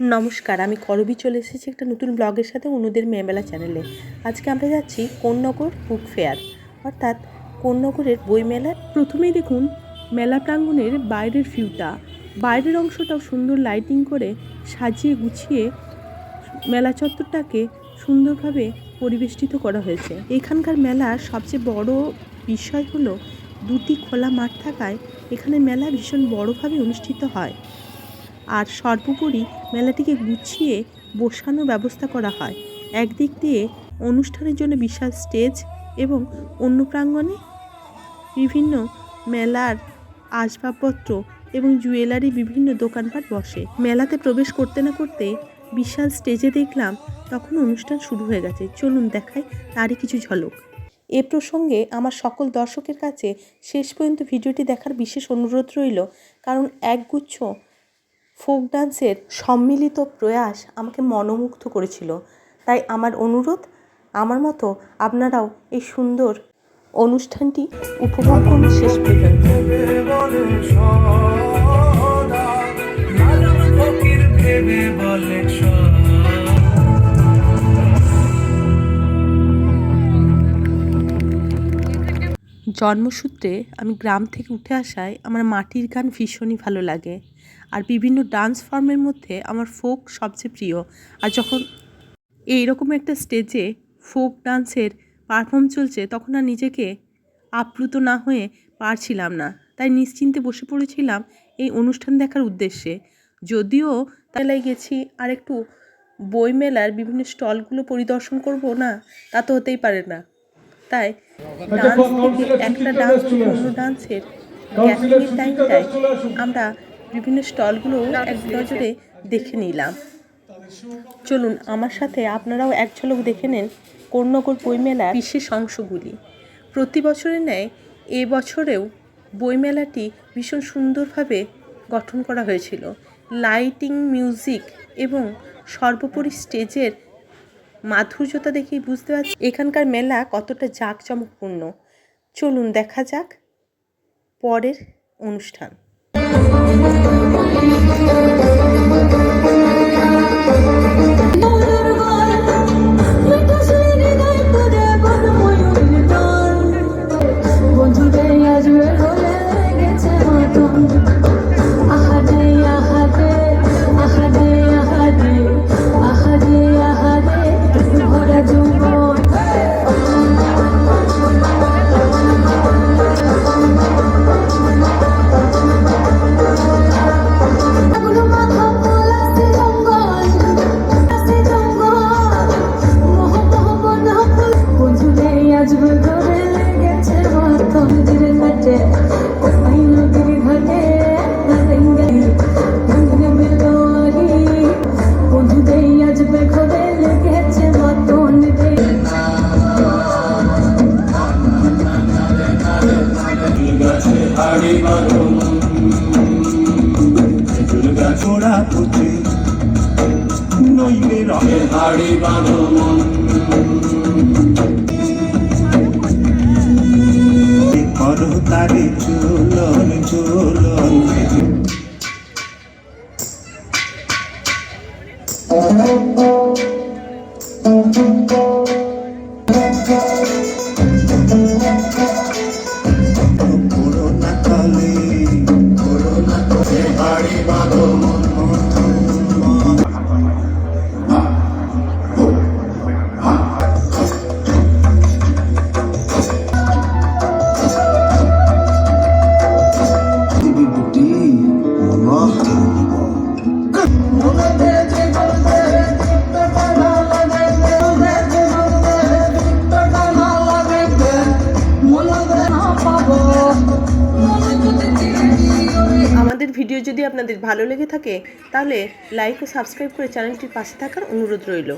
নমস্কার, আমি করবি চলে এসেছি একটা নতুন ব্লগের সাথে অনুদের মেয়েমেলা চ্যানেলে। আজকে আমরা যাচ্ছি কোন্নগর বুক ফেয়ার। অর্থাৎ কোন্নগরের বইমেলার প্রথমেই দেখুন মেলা প্রাঙ্গণের বাইরের ভিউটা। বাইরের অংশটাও সুন্দর লাইটিং করে সাজিয়ে গুছিয়ে মেলা চত্বরটাকে সুন্দরভাবে পরিবেষ্টিত করা হয়েছে। এখানকার মেলার সবচেয়ে বড় বিষয় হলো দুটি খোলা মাঠ থাকায় এখানে মেলা ভীষণ বড়োভাবে অনুষ্ঠিত হয়। আর সর্বোপরি মেলাটিকে গুছিয়ে বসানোর ব্যবস্থা করা হয়। একদিক দিয়ে অনুষ্ঠানের জন্য বিশাল স্টেজ এবং অন্য প্রাঙ্গণে বিভিন্ন মেলার আসবাবপত্র এবং জুয়েলারি বিভিন্ন দোকানপাট বসে। মেলাতে প্রবেশ করতে না করতে বিশাল স্টেজে দেখলাম তখন অনুষ্ঠান শুরু হয়ে গেছে। চলুন দেখাই তারই কিছু ঝলক। এ প্রসঙ্গে আমার সকল দর্শকের কাছে শেষ পর্যন্ত ভিডিওটি দেখার বিশেষ অনুরোধ রইল, কারণ একগুচ্ছ ফোক ডান্সের সম্মিলিত প্রয়াস আমাকে মনোমুগ্ধ করেছিল। তাই আমার অনুরোধ, আমার মতো আপনারাও এই সুন্দর অনুষ্ঠানটি উপভোগ করুন শেষ পর্যন্ত। জন্মসূত্রে আমি গ্রাম থেকে উঠে আসায় আমার মাটির গান ভীষণই ভালো লাগে। আর বিভিন্ন ডান্স ফর্মের মধ্যে আমার ফোক সবচেয়ে প্রিয়। আর যখন এইরকম একটা স্টেজে ফোক ডান্সের পারফর্ম চলছে, তখন আর নিজেকে আপ্লুত না হয়ে পারছিলাম না। তাই নিশ্চিন্তে বসে পড়েছিলাম এই অনুষ্ঠান দেখার উদ্দেশ্যে। যদিও তাই গেছি আর একটু বইমেলার বিভিন্ন স্টলগুলো পরিদর্শন করব না, তা তো হতেই পারে না। তাই ডান্স থেকে একটা ডান্স অন্য ডান্সের গ্যাপিংয়ের টাইমটায় আমরা বিভিন্ন স্টলগুলো এক নজরে দেখে নিলাম। চলুন আমার সাথে আপনারাও এক ঝলক দেখে নেন কর্ণগর বইমেলার বিশেষ অংশগুলি। প্রতি বছরের ন্যায় এ বছরেও বইমেলাটি ভীষণ সুন্দরভাবে গঠন করা হয়েছিল। লাইটিং মিউজিক এবং সর্বোপরি স্টেজের মাধুর্যতা দেখেই বুঝতে পারছি এখানকার মেলা কতটা জাঁকজমকপূর্ণ। চলুন দেখা যাক পরের অনুষ্ঠান। রহে হাড়ি বাঁধো মন ভিডিও যদি আপনাদের ভালো লেগে থাকে, তাহলে লাইক ও সাবস্ক্রাইব করে চ্যানেলটির পাশে থাকার অনুরোধ রইল।